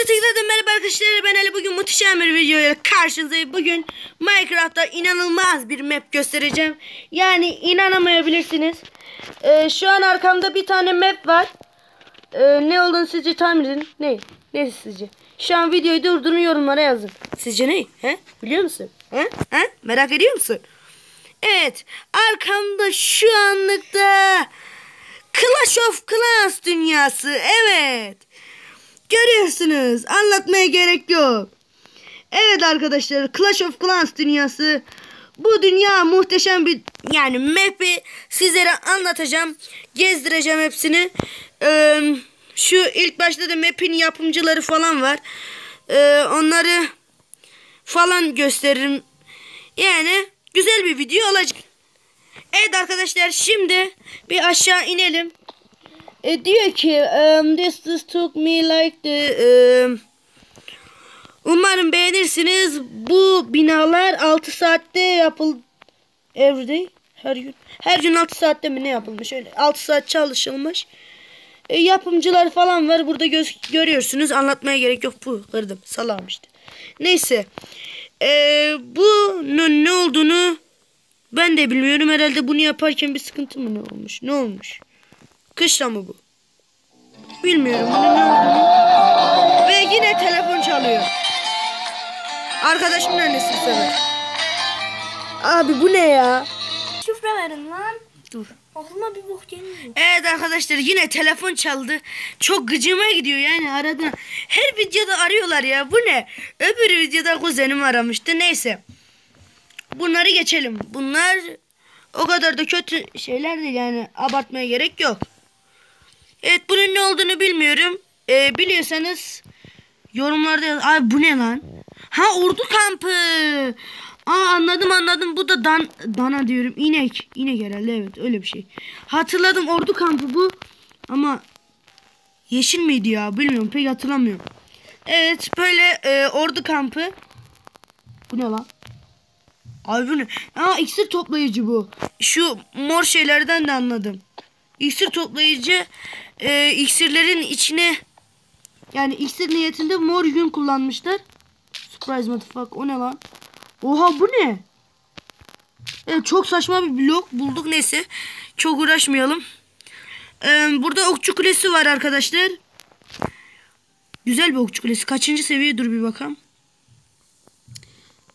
Herkese tekrardan merhaba arkadaşlar. Ben Ali bugün muhteşem bir videoyla karşınızdayım. Bugün Minecraft'ta inanılmaz bir map göstereceğim. Yani inanamayabilirsiniz. Ee, şu an arkamda bir tane map var. Ee, ne olduğunu sizce tahmin edin. Ne? Ne sizce? Şu an videoyu durdurun yorumlara yazın. Sizce ne? He? Biliyor musun? He? He? Merak ediyor musun? Evet. Arkamda şu anlıkta Clash of Clans dünyası. Evet. Görüyorsunuz. Anlatmaya gerek yok. Evet arkadaşlar Clash of Clans dünyası. Bu dünya muhteşem bir yani map'i sizlere anlatacağım. Gezdireceğim hepsini. Ee, şu ilk başta da map'in yapımcıları falan var. Ee, onları falan gösteririm. Yani güzel bir video olacak. Evet arkadaşlar şimdi bir aşağı inelim. E, diyor ki um, this, this took me like the um, umarım beğenirsiniz. Bu binalar 6 saatte yapıldı. Every day. Her gün. Her gün 6 saatte mi ne yapılmış? Öyle 6 saat çalışılmış. E, yapımcılar falan var. Burada göz, görüyorsunuz. Anlatmaya gerek yok. Bu kırdım. Salam işte. Neyse. E, bunun ne olduğunu ben de bilmiyorum. Herhalde bunu yaparken bir sıkıntı mı ne olmuş? Ne olmuş? Kışla mı bu? Bilmiyorum bunun ne olduğunu. Ve yine telefon çalıyor. Arkadaşımın annesi sefer. Abi bu ne ya? Şifre verin lan. Dur. Aklıma bir bok gelmiyor. Evet arkadaşlar yine telefon çaldı. Çok gıcıma gidiyor yani arada. Her videoda arıyorlar ya. Bu ne? Öbür videoda kuzenim aramıştı. Neyse. Bunları geçelim. Bunlar o kadar da kötü şeyler değil yani. Abartmaya gerek yok. Evet bunun ne olduğunu bilmiyorum. Ee, biliyorsanız yorumlarda yaz. Ay bu ne lan? Ha ordu kampı. Aa anladım anladım. Bu da dan dana diyorum. İnek. İnek herhalde evet öyle bir şey. Hatırladım ordu kampı bu. Ama yeşil miydi ya? Bilmiyorum pek hatırlamıyorum. Evet böyle e, ordu kampı. Bu ne lan? Abi bu ne? Aa iksir toplayıcı bu. Şu mor şeylerden de anladım. İksir toplayıcı e, iksirlerin içine yani iksir niyetinde mor yün kullanmışlar. Surprise motherfucker o ne lan? Oha bu ne? Evet çok saçma bir blok bulduk neyse. Çok uğraşmayalım. Ee, burada okçu kulesi var arkadaşlar. Güzel bir okçu kulesi. Kaçıncı seviye dur bir bakalım.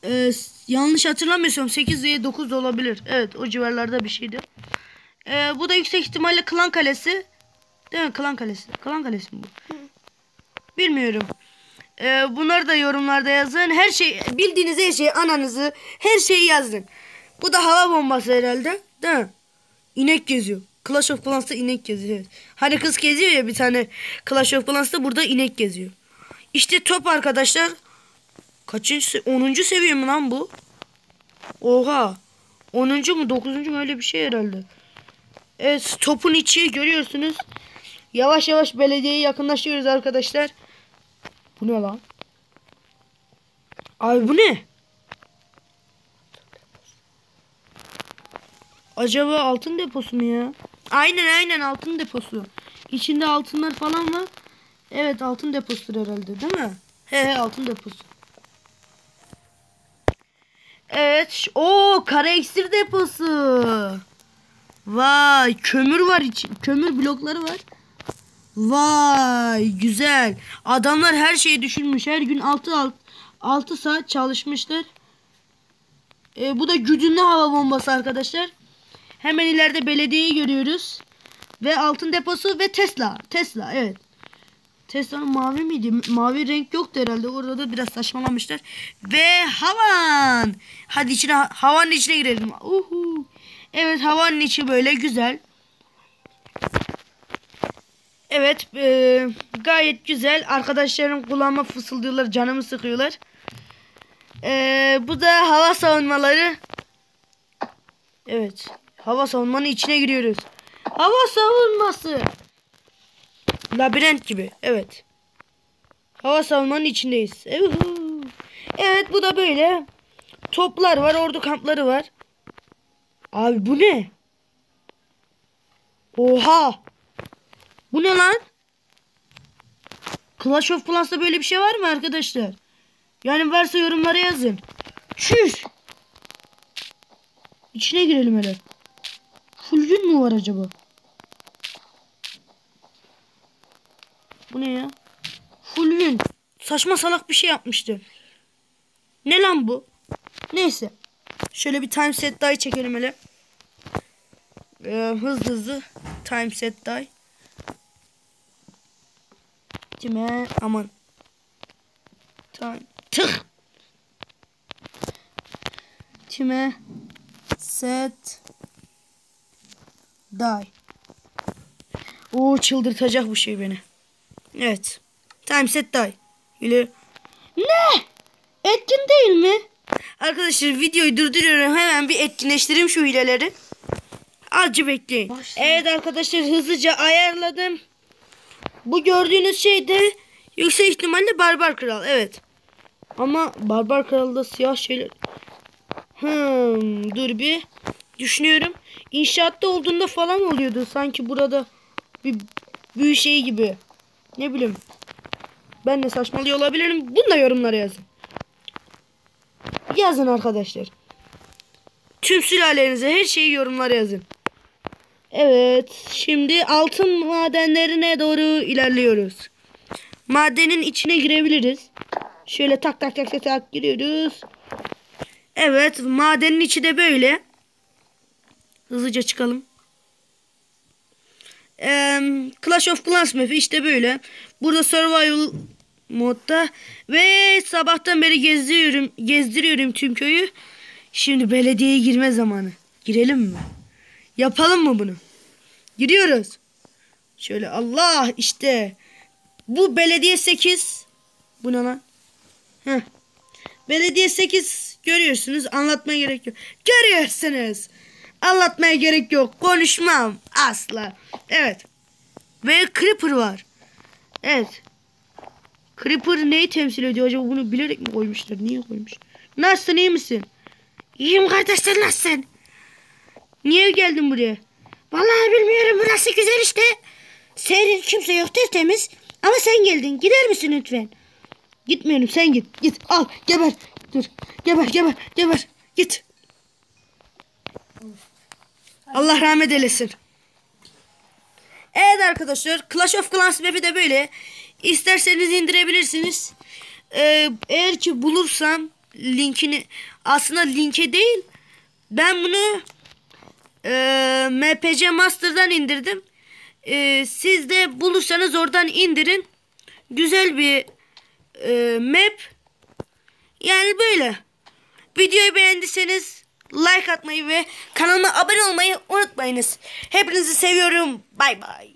Ee, yanlış hatırlamıyorsam 8 veya 9 da olabilir. Evet o civarlarda bir şeydi. Ee, bu da yüksek ihtimalle klan kalesi. Değil mi? Klan kalesi. Klan kalesi mi bu? Bilmiyorum. Ee, bunları da yorumlarda yazın. Her şey bildiğiniz her şeyi ananızı her şeyi yazın. Bu da hava bombası herhalde. Değil mi? İnek geziyor. Clash of Clans'ta inek geziyor. Evet. Hani kız geziyor ya bir tane Clash of Clans'ta burada inek geziyor. İşte top arkadaşlar. Kaçıncı? 10. seviye mi lan bu? Oha. 10. mu 9. mu öyle bir şey herhalde. Evet topun içi görüyorsunuz. Yavaş yavaş belediyeye yakınlaşıyoruz arkadaşlar. Bu ne lan? Abi bu ne? Acaba altın deposu mu ya? Aynen aynen altın deposu. İçinde altınlar falan var. Evet altın deposudur herhalde değil mi? He he altın deposu. Evet. o kara iksir deposu. Vay kömür var için. Kömür blokları var. Vay güzel. Adamlar her şeyi düşünmüş. Her gün 6 6, 6 saat çalışmışlar. E, bu da güdümlü hava bombası arkadaşlar. Hemen ileride belediyeyi görüyoruz. Ve altın deposu ve Tesla. Tesla evet. Tesla'nın mavi miydi? Mavi renk yoktu herhalde. Orada da biraz saçmalamışlar. Ve havan. Hadi içine havanın içine girelim. Uhu. Evet havanın içi böyle güzel. Evet e, gayet güzel. Arkadaşlarım kulağıma fısıldıyorlar. Canımı sıkıyorlar. E, bu da hava savunmaları. Evet. Hava savunmanın içine giriyoruz. Hava savunması. Labirent gibi. Evet. Hava savunmanın içindeyiz. Evet bu da böyle. Toplar var. Ordu kampları var. Abi bu ne? Oha. Bu ne lan? Clash of Clans'ta böyle bir şey var mı arkadaşlar? Yani varsa yorumlara yazın. Şuş. İçine girelim hele. Full gün mü var acaba? Bu ne ya? Full gün. Saçma salak bir şey yapmıştım. Ne lan bu? Neyse. Şöyle bir time set die çekelim hele. Ee, hızlı hızlı time set die. Kime? Aman. Time. Tık. Kime? Set. Die. Oo çıldırtacak bu şey beni. Evet. Time set die. İleri. Ne? Etkin değil mi? Arkadaşlar videoyu durduruyorum. Hemen bir etkinleştireyim şu hileleri. Azıcık bekleyin. Başla. Evet arkadaşlar hızlıca ayarladım. Bu gördüğünüz şey de yüksek ihtimalle Barbar Kral. Evet. Ama Barbar Kral'da siyah şeyler... Hmm, dur bir. Düşünüyorum. İnşaatta olduğunda falan oluyordu. Sanki burada bir büyü şeyi gibi. Ne bileyim. Ben de saçmalıyor olabilirim. Bunu da yorumlara yazın. Yazın arkadaşlar. Tüm sülalenize her şeyi yorumlara yazın. Evet. Şimdi altın madenlerine doğru ilerliyoruz. Madenin içine girebiliriz. Şöyle tak tak tak tak tak giriyoruz. Evet. Madenin içi de böyle. Hızlıca çıkalım. Eee, Clash of Clans map'i işte böyle. Burada survival modda ve sabahtan beri gezdiriyorum gezdiriyorum tüm köyü. Şimdi belediyeye girme zamanı. Girelim mi? Yapalım mı bunu? Giriyoruz. Şöyle Allah işte. Bu belediye 8. Bu ne lan? Heh. Belediye 8 görüyorsunuz. Anlatmaya gerek yok. Görüyorsunuz. Anlatmaya gerek yok. Konuşmam asla. Evet. Ve Creeper var. Evet. Creeper neyi temsil ediyor acaba? Bunu bilerek mi koymuşlar? Niye koymuş? Nasılsın iyi misin? İyiyim kardeşler nasılsın? Niye geldin buraya? Vallahi bilmiyorum burası güzel işte. Senin kimse yok tertemiz. Ama sen geldin. Gider misin lütfen? Gitmiyorum sen git. Git al geber. Dur geber geber geber. Git. Allah rahmet eylesin. Evet arkadaşlar Clash of Clans map'i de böyle. İsterseniz indirebilirsiniz. Ee, eğer ki bulursam linkini aslında linke değil ben bunu e, MPC Master'dan indirdim. E, siz de bulursanız oradan indirin. Güzel bir e, map. Yani böyle. Videoyu beğendiyseniz like atmayı ve kanalıma abone olmayı unutmayınız. Hepinizi seviyorum. Bay bay.